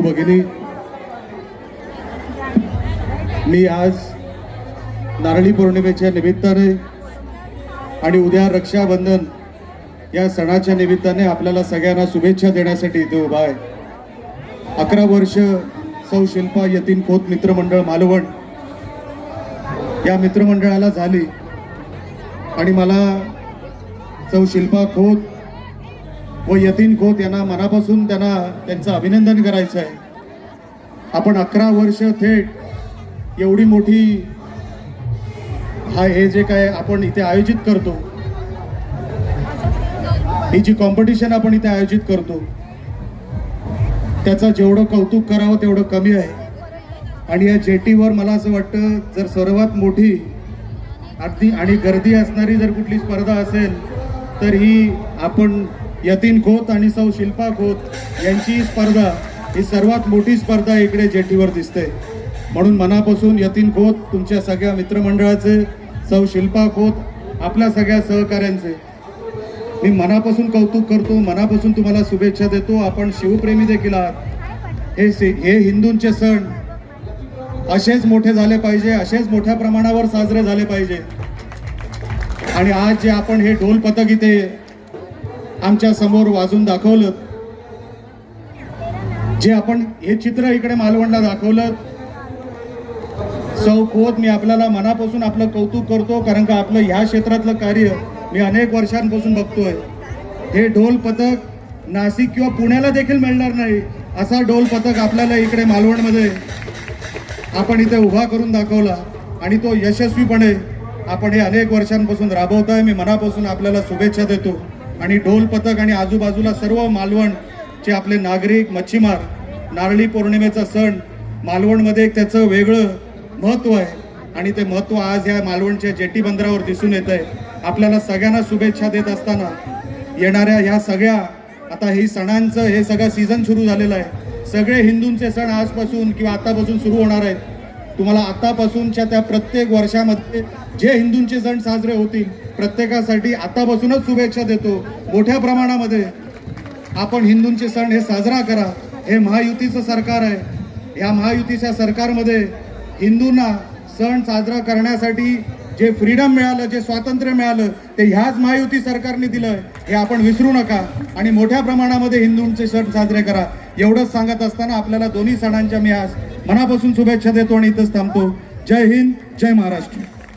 बंधू भगिनी मी आज नारळी पौर्णिमेच्या निमित्ताने आणि उद्या रक्षाबंधन या सणाच्या निमित्ताने आपल्याला सगळ्यांना शुभेच्छा देण्यासाठी इथे उभा आहे. अकरा वर्ष सौ शिल्पा यतीन खोत मित्रमंडळ मालवण या मित्रमंडळाला झाली आणि मला सौ शिल्पा खोत व यतीन खोत यांना मनापासून त्यांना त्यांचं अभिनंदन करायचं आहे. आपण अकरा वर्ष थेट एवढी मोठी हा हे जे काय आपण इथे आयोजित करतो ही जी कॉम्पिटिशन आपण इथे आयोजित करतो त्याचं जेवढं कौतुक करावं तेवढं कमी आहे. आणि या जेटीवर मला असं वाटतं जर सर्वात मोठी अगदी आणि गर्दी असणारी जर कुठली स्पर्धा असेल तर ही आपण यतीन खोत आणि सौ शिल्पा खोत यांची स्पर्धा ही सर्वात मोठी स्पर्धा इकडे जेटीवर दिसते. म्हणून मनापासून यतीन खोत तुमच्या सगळ्या मित्रमंडळाचे सौ शिल्पा खोत आपल्या सगळ्या सहकाऱ्यांचे. मी मनापासून कौतुक करतो मनापासून तुम्हाला शुभेच्छा देतो. आपण शिवप्रेमी देखील आहात. हे हे हिंदूंचे सण असेच मोठे झाले पाहिजे असेच मोठ्या प्रमाणावर साजरे झाले पाहिजे. आणि आज जे आपण हे ढोल पथक इथे आमच्यासमोर वाजून दाखवलं. जे आपण हे चित्र इकडे मालवणला दाखवलं. सौ खोत मी आपल्याला मनापासून आपलं कौतुक करतो कारण का आपलं ह्या क्षेत्रातलं कार्य मी अनेक वर्षांपासून बघतोय. हे ढोल पथक नाशिक किंवा पुण्याला देखील मिळणार नाही असा ढोल पथक आपल्याला इकडे मालवणमध्ये आपण इथे उभा करून दाखवला. आणि तो यशस्वीपणे आपण हे अनेक वर्षांपासून राबवताय. मी मनापासून आपल्याला शुभेच्छा देतो. आणि ढोल पथक आणि आजूबाजूला सर्व मालवणचे आपले नागरिक मच्छीमार नारळी पौर्णिमेचा सण मालवणमध्ये एक त्याचं वेगळं महत्त्व आहे. आणि ते महत्त्व आज या मालवणच्या जेटी बंदरावर दिसून येत आहे आपल्याला सगळ्यांना शुभेच्छा देत असताना येणाऱ्या ह्या सगळ्या आता ही सणांचं हे सगळं सीझन सुरू झालेलं आहे. सगळे हिंदूंचे सण आजपासून किंवा आतापासून सुरू होणार आहेत. तुम्हाला आतापासूनच्या त्या प्रत्येक वर्षामध्ये जे हिंदूंचे सण साजरे होतील प्रत्येकासाठी आतापासूनच शुभेच्छा देतो. मोठ्या प्रमाणामध्ये आपण हिंदूंचे सण हे साजरा करा. हे महायुतीचं सरकार आहे. या महायुतीच्या सरकारमध्ये हिंदूंना सण साजरा करण्यासाठी जे फ्रीडम मिळालं जे स्वातंत्र्य मिळालं ते ह्याच महायुती सरकारने दिलं हे आपण विसरू नका. आणि मोठ्या प्रमाणामध्ये हिंदूंचे सण साजरे करा. एवढंच सांगत असताना आपल्याला दोन्ही सणांच्या मी आज मनापासून शुभेच्छा देतो आणि इथंच थांबतो. जय हिंद जय महाराष्ट्र.